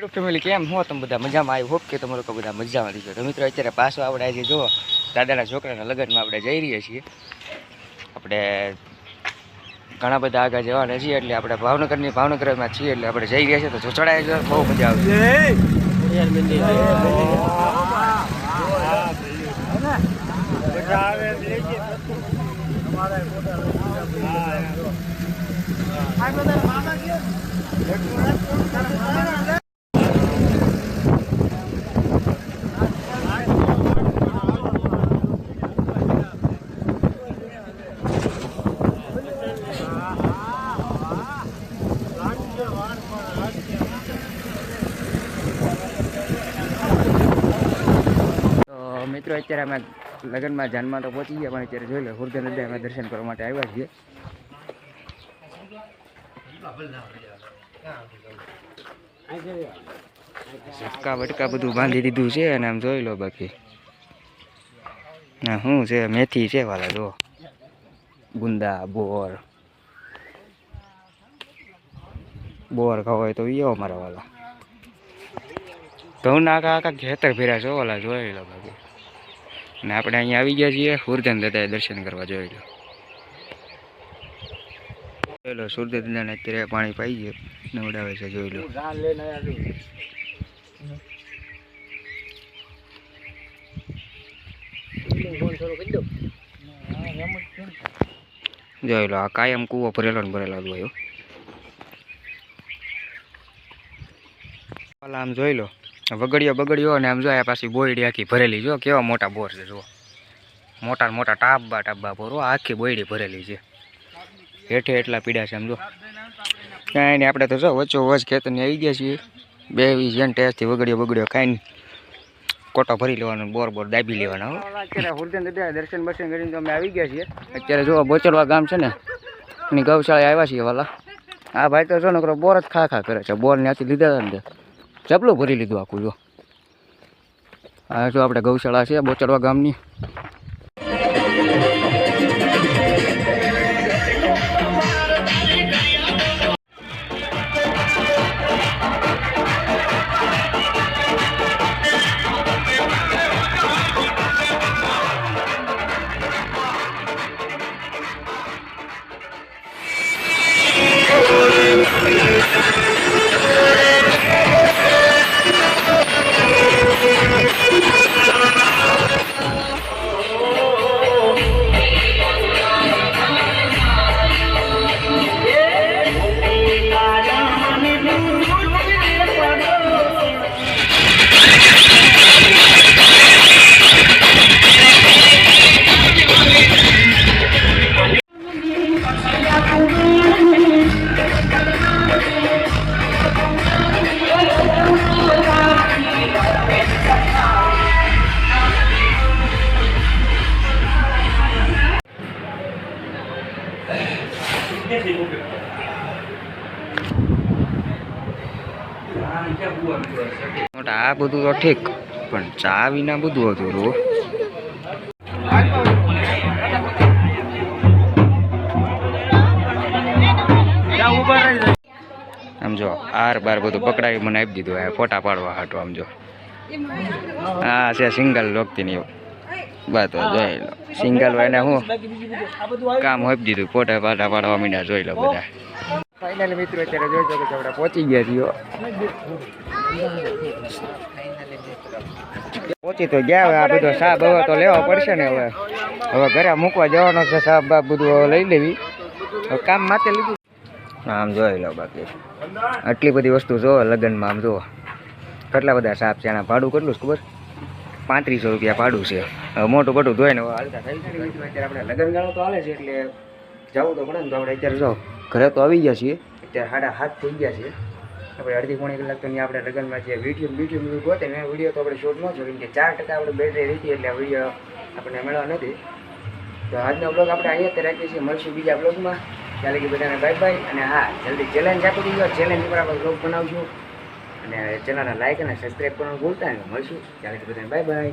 YouTube family કેમ? હો તમે બધા મજામાં આવી હોપ કે તમે લોકો બધા મજામાં દીધો તો મિત્રો, અત્યારે પાછો આપણે આજે જુઓ દાદાના છોકરાના લગ્નમાં આપણે જઈ રહ્યા છીએ. આપણે ઘણા બધા આગળ જવાના છીએ, એટલે આપણે ભાવનગરની ભાવનગરમાં છીએ, એટલે આપણે જઈ રહ્યા છીએ. તો જોચડાય છે બહુ મજા આવશે તો મિત્રો, અત્યારે અમે લગ્નમાં જાનમાં તો પહોંચી ગયા, પણ અત્યારે જોઈ લો હુરદન નદી અમે દર્શન કરવા માટે આવ્યા છીએ. સટકા બટકા બધું બાંધી દીધું છે અને આમ જોઈ લો બાકી. ના શું છે? મેથી છે વાલા જો ગુંદા, બોર. બોર ખાવ હોય તો ઈયો મારા વાલા. ઘઉં આખા આખા ખેતર ફેર્યા છો ઓલા જોઈ લો બાકી. ને આપણે અહીંયા આવી ગયા છીએ સૂર્યન દાદાએ દર્શન કરવા જોઈ લો. જોઈ લો સૂર્ય દાદાને અત્યારે પાણી પાઈ ગયો. નવડાવે છે, જોઈ લો. જોઈ લો, આ કાયમ કૂવો ભરેલો ને ભરેલો જ હોય આમ જોઈ લો. વગડિયો બગડ્યો અને આમ જો આ પાછી બોયડી આખી ભરેલી જો કેવા મોટા બોર છે જો મોટા મોટા ટાબા ટાબા બોરો આખી બોયડી ભરેલી છે. હેઠે એટલા પીડા છે આમ જો. કાંઈ નહીં આપણે તો જો વચ્ચો વચ ખેતરની આવી ગયા છીએ. બે વીસ જણ ટેસ્ટથી વગડ્યો બગડ્યો કાંઈ નહીં કોટો ભરી લેવાનો બોર બોર દાબી લેવાના અત્યારે હુરદન દાદા દર્શન બર્શન કરીને તો અમે આવી ગયા છીએ. અત્યારે જો બોચરવા ગામ છે ને એની ગૌશાળા આવ્યા છીએ વાલા. આ ભાઈ તો જો નકરો બોર જ ખા ખા કરે છે. બોર ત્યાંથી લીધા હતા ને. ચપલું ભરી લીધું આખું જો. આ જો આપણે ગૌશાળા છે બોચડવા ગામની. આ બધું તો ઠીક. પણ ચા વિના બધું હતું રો આર બાર બધું પકડાવી મને આપી દીધું, આ ફોટા પાડવા હાટો આમ જો. હા છે સિંગલ લોકતીની વાત જોઈ લો. સિંગલ હોય ને હું કામ આપી દીધું, ફોટા પાટા પાડવા મીડા જોઈ લો બધા. ફાઇનલ મિત્રો અત્યારે જોઈ શકો આપણે પહોંચી ગયા છીએ પહોંચી તો ગયા હવે, આ બધો સાબ હવે તો લેવો પડશે ને હવે. હવે ઘરે મૂકવા જવાનો છે, સાબ બાપ બધું લઈ લેવી. કામ માટે લીધું. આમ જોઈ લો બાકી. આટલી બધી વસ્તુ જો, લગ્નમાં આમ જો. કેટલા બધા સાપ છે, આના ભાડું કેટલું છે ખબર? પાંત્રીસો રૂપિયા ભાડું છે. મોટું બધું ધોઈને ને હાલતા થઈ આપણે લગ્ન ગાળો તો હાલે છે, એટલે જવું તો પડે ને તો આપણે અત્યારે જો, ઘરે તો આવી ગયા છીએ. અત્યારે સાડા હાથ થઈ ગયા છે. આપણે અડધી પોણી કલાક તો નહીં આપણે લગ્નમાં જે વીડિયો વીડિયો બધું ગોતે ને વીડિયો તો આપણે શોટ ન જોઈએ કે ચાર ટકા આપણે બેટરી રહેતી એટલે વીડિયો આપણને મળ્યો નથી. તો આજનો બ્લોગ આપણે અહીંયા રાખીએ છીએ. મળશું બીજા બ્લોગમાં ત્યાં લગી બધાને બાય બાય અને હા, જલ્દી ચેલેન્જ આપી દીધો ચેલેન્જ ઉપર આપણે બ્લોગ બનાવજો અને ચેનલને લાઈક અને સબસ્ક્રાઈબ કરવાનું ભૂલતા નહીં. મળશું. ત્યાં લગી બધાને બાય બાય